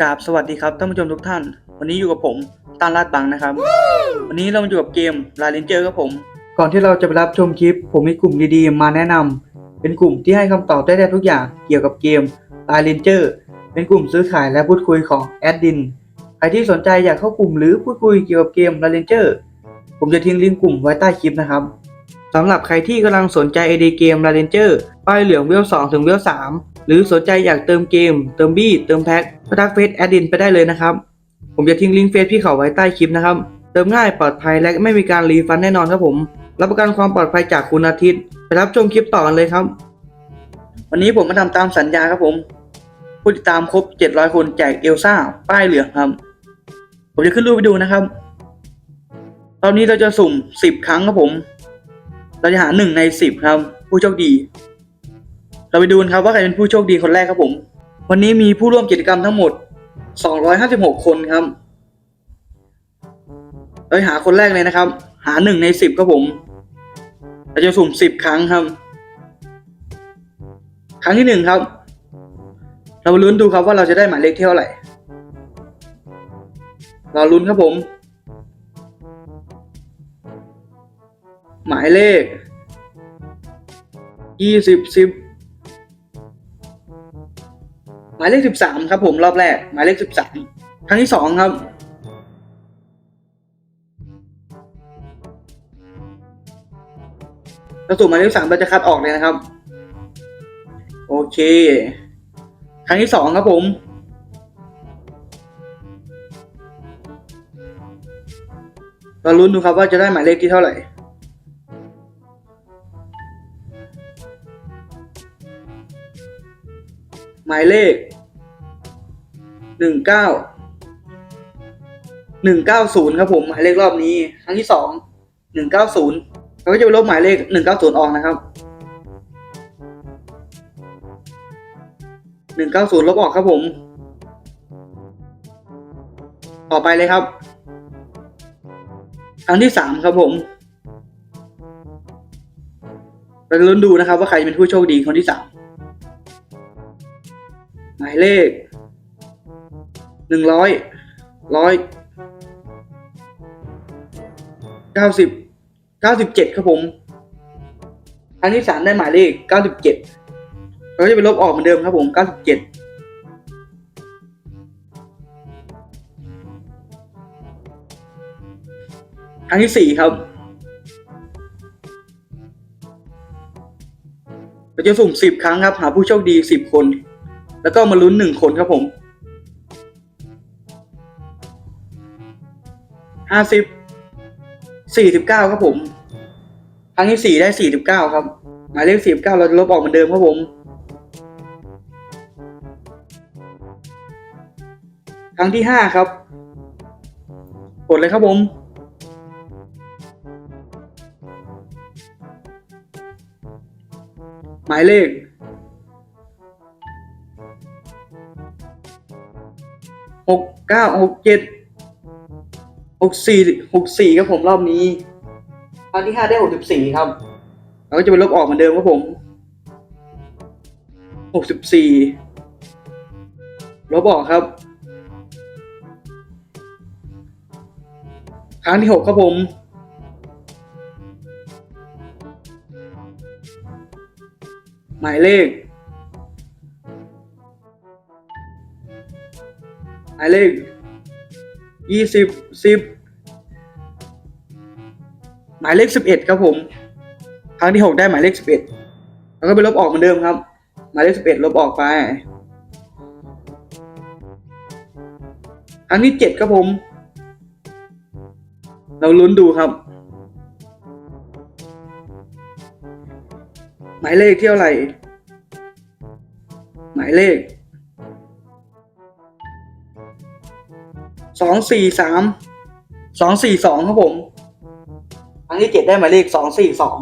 กราบสวัสดีครับท่านผู้ชมทุกท่าน วันนี้อยู่กับผมตานลาดบังนะครับ วันนี้เรามาอยู่กับเกมลาเลนเจอร์ครับผม ก่อนที่เราจะไปรับชมคลิป ผมมีกลุ่มดีๆ มาแนะนำเป็นกลุ่มที่ให้คำตอบได้ทบทุกอย่างเกี่ยวกับเกมลาเลนเจอร์เป็นกลุ่มซื้อขายและพูดคุยของแอดดินใครที่สนใจอยากเข้ากลุ่มหรือพูดคุยเกี่ยวกับเกมลาเลนเจอร์ผมจะทิ้งลิงก์กลุ่มไว้ใต้คลิปนะครับ สำหรับใครที่กำลังสนใจไอเดเกมลาเลนเจอร์ป้ายเหลืองเวล2ถึงเวล3หรือสนใจอยากเติมเกม เติมบี้เติมแพ็คก็ทักเฟซแอดดินไปได้เลยนะครับ ผมจะทิ้งลิงก์เฟซพี่เขาไว้ใต้คลิปนะครับ เติมง่ายปลอดภัยและไม่มีการรีฟันแน่นอนครับผม รับประกันความปลอดภัยจากคุณอาทิตย์ ไปรับชมคลิปต่อกันเลยครับ วันนี้ผมมาทำตามสัญญาครับผมผู้ติดตามครบ 700 คนแจกเอลซ่าป้ายเหลืองครับ ผมจะขึ้นรูปไปดูนะครับ ตอนนี้เราจะสุ่ม 10 ครั้งครับผม เราจะหาหนึ่งใน10ครับ ผู้โชคดี เราไปดูกันครับว่าใครเป็นผู้โชคดีคนแรกครับผม วันนี้มีผู้ร่วมกิจกรรมทั้งหมด 256 คนครับเราหาคนแรกเลยนะครับ หาหนึ่งในสิบครับผม เราจะสุ่มสิบครั้งครับ ครั้งที่หนึ่งครับ เราลุ้นดูครับว่าเราจะได้หมายเลขเท่าไหร่ เราลุ้นครับผม หมายเลขยี่สิบสิบหมายเลขสิบสามครับผมรอบแรก หมายเลขสิบสามครั้งที่สองครับกระสุนหมายเลขสามเราจะคัดออกเลยนะครับ โอเค ครั้งที่สองครับผมเราลุ้นดูครับว่าจะได้หมายเลขที่เท่าไหร่ มายเลขหนึ่งเก้าหนึ่งเก้าศูนย์ครับผมหมายเลขรอบนี้ ครั้งที่สองหนึ่งเก้าศูนย์เราก็จะไปลบหมายเลขหนึ่งเก้าศูนย์ออกนะครับหนึ่งเก้าศูนย์ลบออกครับผม ต่อไปเลยครับ ครั้งที่สามครับผมเราจะลุ้นดูนะครับว่าใครจะเป็นผู้โชคดีคนที่สามายเลขหนึ่งร้อยร้อยเก้าสิบเก้าสิบเจ็ดครับผมครั้งที่สามได้หมายเลขเก้าสิบเจ็ดเราจะไปลบออกเหมือนเดิมครับผมเก้าสิบเจ็ดครั้งที่สี่ครับเราจะสุ่มสิบครั้งครับ หาผู้โชคดีสิบคน แล้วก็มาลุ้นหนึ่งคนครับผมห้าสิบสี่สิบเก้าครับผมครั้งที่สี่ได้สี่สิบเก้าครับ หมายเลขสี่สิบเก้าเราจะลบออกเหมือนเดิมครับผมครั้งที่ห้าครับกดเลยครับผมหมายเลข หกเก้าหกเจ็ดหกสี่หกสี่ครับผมรอบนี้ครั้งที่ห้าได้หกสิบสี่ครับเราก็จะไปลบออกเหมือนเดิมครับผมหกสิบสี่ลบออกครับ ครั้งที่หกครับผมหมายเลขายเลขยี่สิบสิบหมายเลขสิบเอ็ดครับผม ครั้งที่หกได้หมายเลขสิบเอ็ดแล้วก็ไปลบออกเหมือนเดิมครับ หมายเลขสิบเอ็ดลบออกไปครั้งที่เจ็ดครับผม เราลุ้นดูครับ หมายเลขเที่ยวไหร่หมายเลข สองสี่สามสองสี่สองครับผมครั้งที่เจ็ดได้หมายเลขสองสี่สอง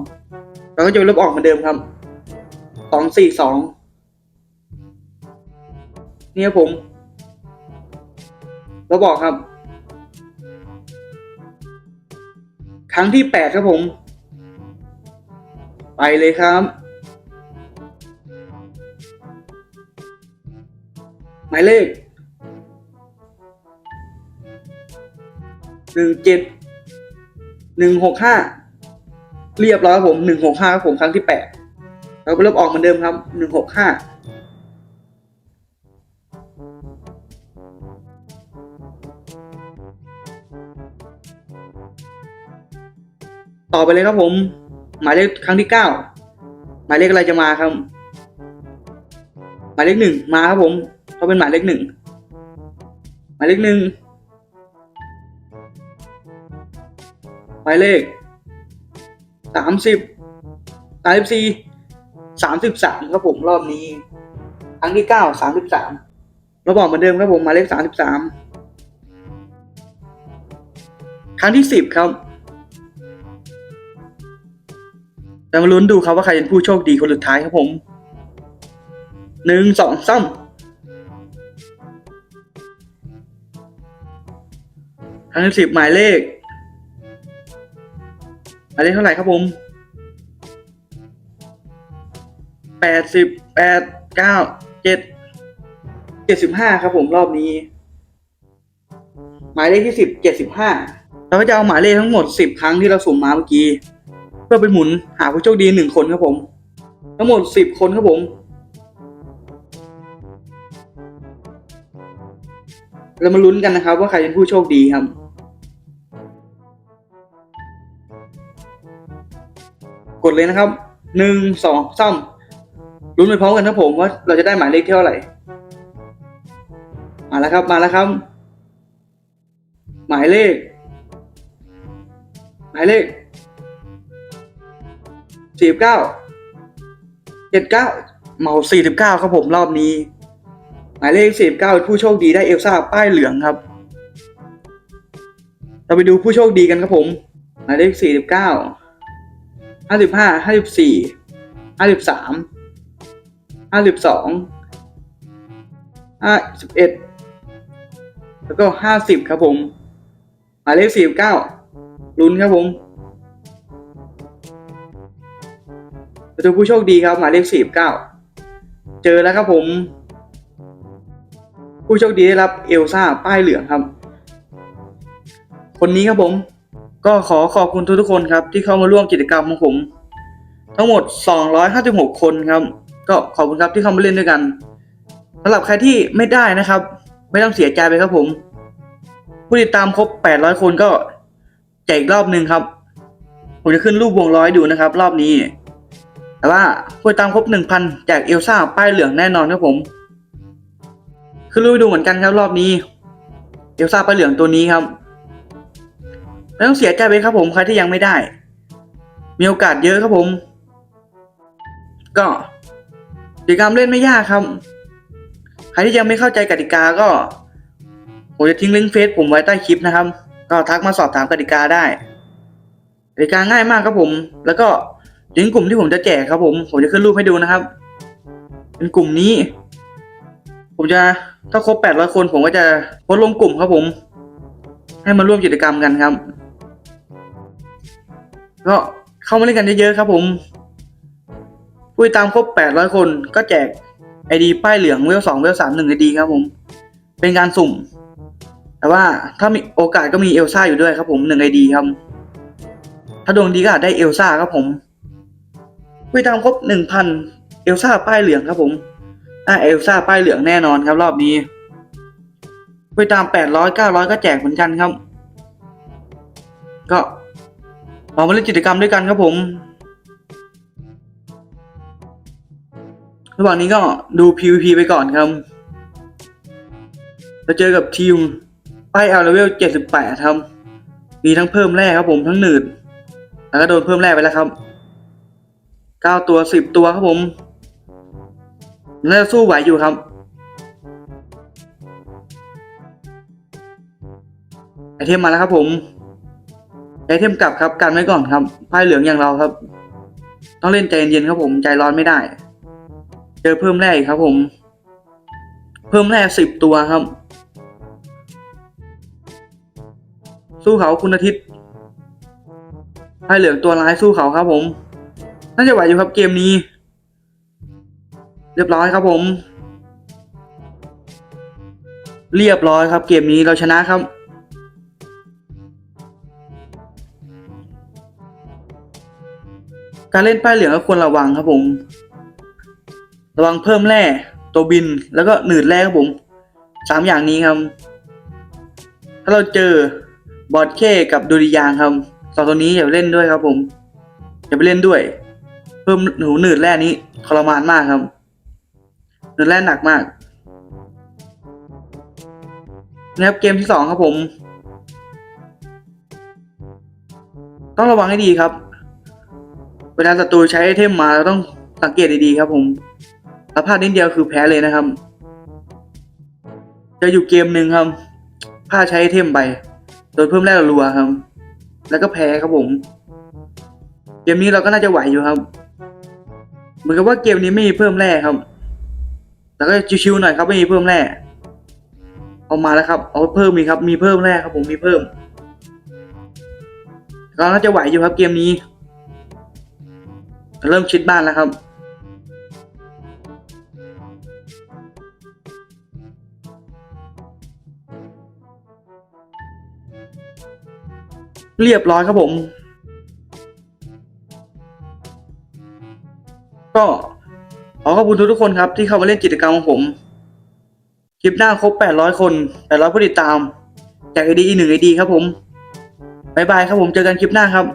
เราก็จะลบออกเหมือนเดิมครับสองสี่สองนี่ครับผมลบออกครับ ครั้งที่แปดครับผม ไปเลยครับหมายเลข หนึ่งเจ็ดหนึ่งหกห้าเรียบร้อยครับผมหนึ่งหกห้าครับผมครั้งที่แปดเราก็เริ่มออกเหมือนเดิมครับหนึ่งหกห้าต่อไปเลยครับผม หมายเลขครั้งที่เก้าหมายเลขอะไรจะมาครับ หมายเลขหนึ่งมาครับผมเขาเป็นหมายเลขหนึ่งหมายเลขหนึ่งายเลขสามสิบสามสิบสี่สามสิบสามครับผมรอบนี้ครั้งที่เก้าสามสิบสามเราบอกเหมือนเดิมครับผมมาเลขสามสิบสามครั้งที่สิบครับเรามาลุ้นดูครับว่าใครเป็นผู้โชคดีคนสุดท้ายครับผมหนึ่งสองสามครั้งที่สิบหมายเลขายเลขเท่าไหร่ครับผมแปดสิบแปดเก้าเจ็ดเจ็ดสิบห้าครับผมรอบนี้ หมายเลขที่สิบเจ็ดสิบห้าเราก็จะเอาหมายเลขทั้งหมดสิบครั้งที่เราสุ่มมาเมื่อกี้ เพื่อไปหมุนหาผู้โชคดีหนึ่งคนครับผม ทั้งหมดสิบคนครับผมเรามาลุ้นกันนะครับ ว่าใครเป็นผู้โชคดีครับ กดเลยนะครับหนึ่งสองสามลุ้นไปพร้อมกันครับผมว่าเราจะได้หมายเลขเท่าไหร่มาแล้วครับมาแล้วครับ หมายเลข หมายเลขสี่สิบเก้าเจ็ดเก้าเมาสี่สิบเก้าครับผมรอบนี้ หมายเลขสี่สิบเก้าผู้โชคดีได้เอลซ่าป้ายเหลืองครับ เราไปดูผู้โชคดีกันครับผม หมายเลขสี่สิบเก้า ห้าสิบห้าห้าสิบสี่ห้าสิบสามห้าสิบสองห้าสิบเอ็ดแล้วก็ห้าสิบครับผมหมายเลขสี่สิบเก้าลุ้นครับผมเราดูผู้โชคดีครับหมายเลขสี่สิบเก้าเจอแล้วครับผม ผู้โชคดีได้รับเอลซ่าป้ายเหลืองครับ คนนี้ครับผม ก็ขอขอบคุณทุกๆคนครับ ที่เข้ามาร่วมกิจกรรมของผม ทั้งหมด 256 คนครับ ก็ขอบคุณครับที่เข้ามาเล่นด้วยกันสำหรับใครที่ไม่ได้นะครับ ไม่ต้องเสียใจไปครับผม ผู้ติดตามครบ 800 คนก็แจกอีกรอบหนึ่งครับ ผมจะขึ้นรูปวงร้อยดูนะครับ รอบนี้ แต่ว่าผู้ติดตามครบ 1,000 แจกเอลซ่าป้ายเหลืองแน่นอนครับผมขึ้นรูปดูเหมือนกันครับรอบนี้ เอลซ่าป้ายเหลืองตัวนี้ครับ ไม่ต้องเสียใจไปครับผมใครที่ยังไม่ได้ มีโอกาสเยอะครับผม ก็กิจกรรมเล่นไม่ยากครับ ใครที่ยังไม่เข้าใจกติกาก็ผมจะทิ้งลิงก์เฟซผมไว้ใต้คลิปนะครับ ก็ทักมาสอบถามกติกาได้กติกาง่ายมากครับผม แล้วก็ลิงก์กลุ่มที่ผมจะแจกครับ ผม ผมจะขึ้นรูปให้ดูนะครับ เป็นกลุ่มนี้ ผมจะถ้าครบ800คน ผมก็จะโพสต์ลงกลุ่มครับผม ให้มาร่วมกิจกรรมกันครับ ก็เข้ามาเล่นกันเยอะๆครับผมผู้ติดตามครบ 800 คนก็แจกไอดีป้ายเหลืองเวลสองเวลสามหนึ่งไอดีครับผม เป็นการสุ่ม แต่ว่าถ้ามีโอกาสก็มีเอลซ่าอยู่ด้วยครับผมหนึ่งไอดีครับ ถ้าดวงดีก็อาจได้เอลซ่าครับผมผู้ติดตามครบหนึ่งพันเอลซ่าป้ายเหลืองครับผมได้เอลซ่าป้ายเหลืองแน่นอนครับรอบนี้ผู้ติดตาม 800 900 ก็แจกเหมือนกันครับ ก็ เรามาเล่นกิจกรรมด้วยกันครับผม ระหว่างนี้ก็ดู PVP ไปก่อนครับเราเจอกับทีมป้ายเอาเลเวล78ครับ มีทั้งเพิ่มแร่ครับผมทั้งหนืด แล้วก็โดนเพิ่มแร่ไปแล้วครับ9ตัว10ตัวครับผมน่าจะสู้ไหวอยู่ครับ ไอเทมมาแล้วครับผม ไอเทมกลับครับกันไว้ก่อนครับป้ายเหลืองอย่างเราครับ ต้องเล่นใจเย็นๆครับผมใจร้อนไม่ได้ เจอเพิ่มแร่อีกครับผม เพิ่มแร่สิบตัวครับ สู้เขาคุณอาทิตย์ป้ายเหลืองตัวร้ายสู้เขาครับ ผมน่าจะไหวอยู่ครับเกมนี้ เรียบร้อยครับผม เรียบร้อยครับ เกมนี้เราชนะครับ การเล่นป้ายเหลืองก็ควรระวังครับผม ระวังเพิ่มแร่ตัวบินแล้วก็หนืดแร่ครับผมสามอย่างนี้ครับ ถ้าเราเจอบอดเคกับดูริยางครับสองตัวนี้อย่าไปเล่นด้วยครับผมอย่าไปเล่นด้วย เพิ่มหนูหนืดแร่นี้ทรมานมากครับหนืดแร่หนักมากนะครับเกมที่สองครับผม ต้องระวังให้ดีครับ วลาศัตรูใช้ไอเทมมาเราต้องสังเกตดีๆครับผมถ้าพลาดนิดเดียวคือแพ้เลยนะครับ จะอยู่เกมหนึ่งครับพลาดใช้ไอเทมไป โดนเพิ่มแร่รัวครับ แล้วก็แพ้ครับผม เกมนี้เราก็น่าจะไหวอยู่ครับ เหมือนกับว่าเกมนี้ไม่มีเพิ่มแร่ครับแต่ก็ชิวๆหน่อยครับไม่มีเพิ่มแร่เอามาแล้วครับ เอาเพิ่มมีครับ มีเพิ่มแร่ครับผมมีเพิ่มเราน่าจะไหวอยู่ครับเกมนี้ เริ่มชิดบ้านแล้วครับ เรียบร้อยครับผม ก็ขอขอบคุณทุกคนครับที่เข้ามาเล่นกิจกรรมของผม คลิปหน้าครบ 800 คน 800ผู้ติดตาม จากไอดีอีกหนึ่งไอดีครับผม บ๊ายบายครับผม เจอกันคลิปหน้าครับ